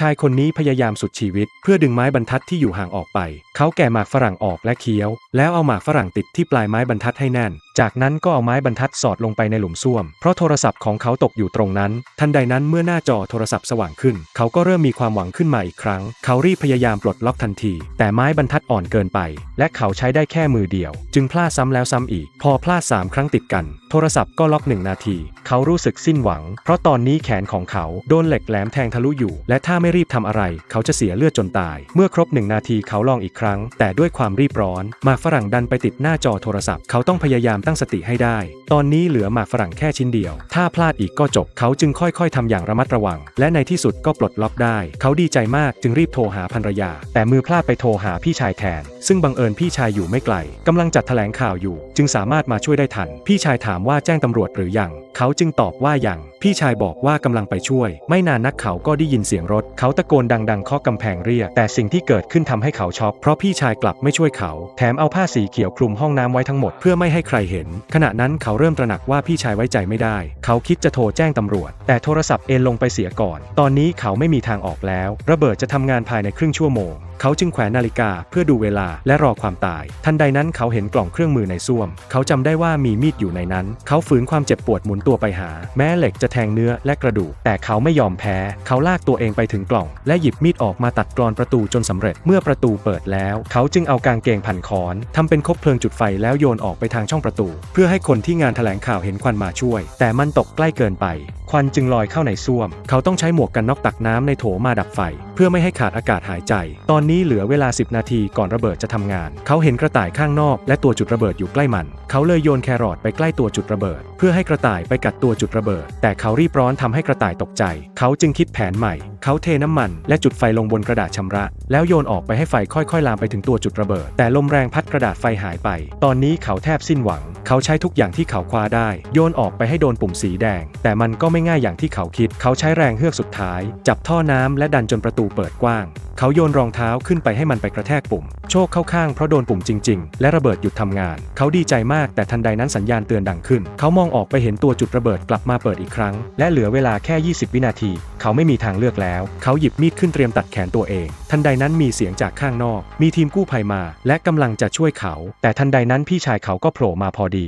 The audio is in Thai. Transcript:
ชายคนนี้พยายามสุดชีวิต เพื่อดึงไม้บรรทัดที่อยู่ห่างออกไป เขาแกะหมากฝรั่งออกและเคี้ยว แล้วเอาหมากฝรั่งติดที่ปลายไม้บรรทัดให้แน่น จากนั้นก็เอาไม้บรรทัดสอดลงไปในหลุมซ่วม เพราะโทรศัพท์ของเขาตกอยู่ตรงนั้น ทันใดนั้นเมื่อหน้าจอโทรศัพท์สว่างขึ้น เขาก็เริ่มมีความหวังขึ้นมาอีกครั้ง เขารีบพยายามปลดล็อกทันที แต่ไม้บรรทัดอ่อนเกินไป และเขาใช้ได้แค่มือเดียว จึงพลาดซ้ำแล้วซ้ำอีก พอพลาดสามครั้งติดกัน โทรศัพท์ก็ล็อกหนึ่งนาที เขารู้สึกสิ้นหวัง เพราะตอนนี้แขนของเขาโดนเหล็กแหลมแทงทะลุอยู่ และถ้าไไม่รีบทำอะไร เขาจะเสียเลือดจนตาย เมื่อครบหนึ่งนาทีเขาลองอีกครั้ง แต่ด้วยความรีบร้อน หมากฝรั่งดันไปติดหน้าจอโทรศัพท์ เขาต้องพยายามตั้งสติให้ได้ ตอนนี้เหลือหมากฝรั่งแค่ชิ้นเดียว ถ้าพลาดอีกก็จบ เขาจึงค่อยๆทำอย่างระมัดระวัง และในที่สุดก็ปลดล็อกได้ เขาดีใจมากจึงรีบโทรหาภรรยา แต่มือพลาดไปโทรหาพี่ชายแทน ซึ่งบังเอิญพี่ชายอยู่ไม่ไกลกำลังจัดแถลงข่าวอยู่ จึงสามารถมาช่วยได้ทัน พี่ชายถามว่าแจ้งตำรวจหรือยัง เขาจึงตอบว่ายังพี่ชายบอกว่ากำลังไปช่วย ไม่นานนักเขาก็ได้ยินเสียงรถ เขาตะโกนดังๆเคาะกำแพงเรียก แต่สิ่งที่เกิดขึ้นทำให้เขาช็อกเพราะพี่ชายกลับไม่ช่วยเขา แถมเอาผ้าสีเขียวคลุมห้องน้ำไว้ทั้งหมดเพื่อไม่ให้ใครเห็น ขณะนั้นเขาเริ่มตระหนักว่าพี่ชายไว้ใจไม่ได้ เขาคิดจะโทรแจ้งตำรวจ แต่โทรศัพท์เอนลงไปเสียก่อน ตอนนี้เขาไม่มีทางออกแล้ว ระเบิดจะทำงานภายในครึ่งชั่วโมงเขาจึงแขวนนาฬิกาเพื่อดูเวลาและรอความตาย ทันใดนั้นเขาเห็นกล่องเครื่องมือในซ่วม เขาจำได้ว่ามีมีดอยู่ในนั้น เขาฝืนความเจ็บปวดหมุนตัวไปหา แม้เหล็กจะแทงเนื้อและกระดูก แต่เขาไม่ยอมแพ้ เขาลากตัวเองไปถึงกล่อง และหยิบมีดออกมาตัดกรอนประตูจนสำเร็จ เมื่อประตูเปิดแล้ว เขาจึงเอากางเกงพันคอนทำเป็นคบเพลิงจุดไฟแล้วโยนออกไปทางช่องประตู เพื่อให้คนที่งานแถลงข่าวเห็นควันมาช่วย แต่มันตกใกล้เกินไป ควันจึงลอยเข้าในซ่วม เขาต้องใช้หมวกกันน็อกตักน้ำในโถมาดับไฟ เพื่อไม่ให้ขาดอากาศหายใจ ตอนนี้เหลือเวลา 10 นาทีก่อนระเบิดจะทำงาน เขาเห็นกระต่ายข้างนอก และตัวจุดระเบิดอยู่ใกล้มัน เขาเลยโยนแครอทไปใกล้ตัวจุดระเบิด เพื่อให้กระต่ายไปกัดตัวจุดระเบิด แต่เขารีบร้อนทำให้กระต่ายตกใจ เขาจึงคิดแผนใหม่ เขาเทน้ำมัน และจุดไฟลงบนกระดาษชำระ แล้วโยนออกไปให้ไฟค่อยๆ ลามไปถึงตัวจุดระเบิด แต่ลมแรงพัดกระดาษไฟหายไป ตอนนี้เขาแทบสิ้นหวัง เขาใช้ทุกอย่างที่เขาคว้าได้ โยนออกไปให้โดนปุ่มสีแดง แต่มันก็ไม่ง่ายอย่างที่เขาคิด เขาใช้แรงเฮือกสุดท้าย จับท่อน้ำและดันจนประตูเปิดกว้าง เขาโยนรองเท้าขึ้นไปให้มันไปกระแทกปุ่ม ชคเข้าข้างเพราะโดนปุ่มจริง ๆ และระเบิดหยุดทำงาน เขาดีใจมากแต่ทันใดนั้นสัญญาณเตือนดังขึ้น เขามองออกไปเห็นตัวจุดระเบิดกลับมาเปิดอีกครั้ง และเหลือเวลาแค่ 20 วินาที เขาไม่มีทางเลือกแล้ว เขาหยิบมีดขึ้นเตรียมตัดแขนตัวเอง ทันใดนั้นมีเสียงจากข้างนอก มีทีมกู้ภัยมา และกำลังจะช่วยเขา แต่ทันใดนั้นพี่ชายเขาก็โผล่มาพอดี